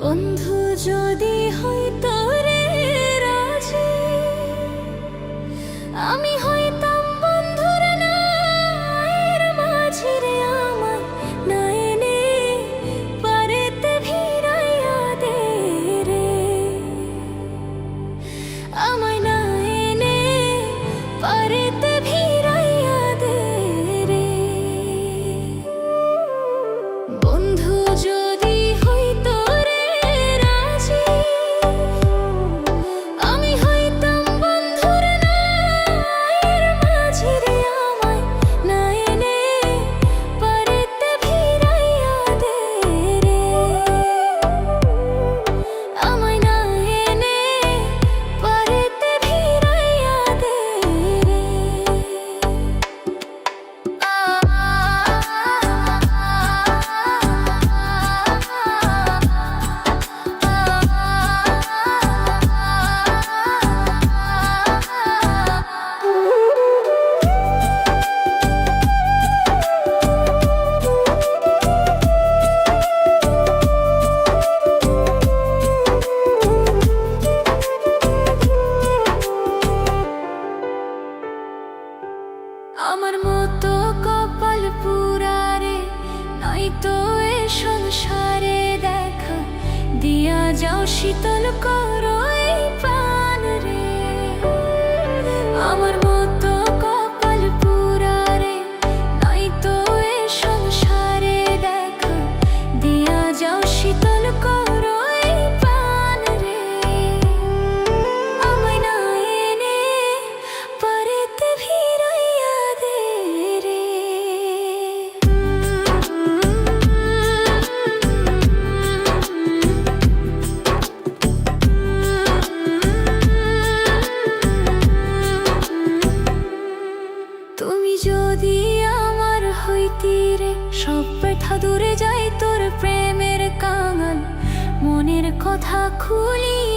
বন্ধু, যদি হইতো রে রাজি। আমি হইতাম বন্ধুর নায়ের মাঝি রে আমায় নয়নে পারেতে ভিড়াইয়া দে রে আমায় নয়নে পারেতে ভিড় আমার মতো কপাল পুরারে, নয়তো এ সংসারে দেখা। দিয়া যাও শীতল করো প্রাণ রে আমার তুমি যদি আমার হইতি রে, সব ব্যথা দূরে যাই তোর প্রেমের কাঙাল। মনের কথা খুলি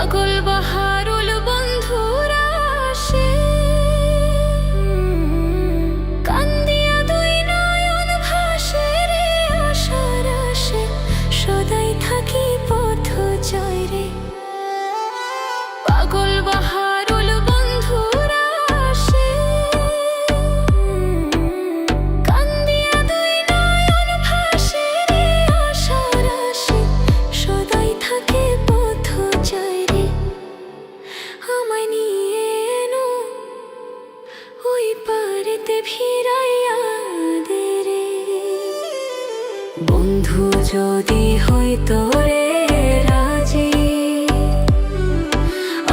পাগল বাহারু বন্ধু যদি হইতো রে রাজি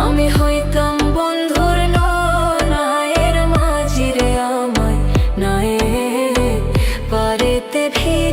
আমি হইতাম বন্ধুর নায়ের মাঝিরে আমায় নায়ে পারেতে ভিড়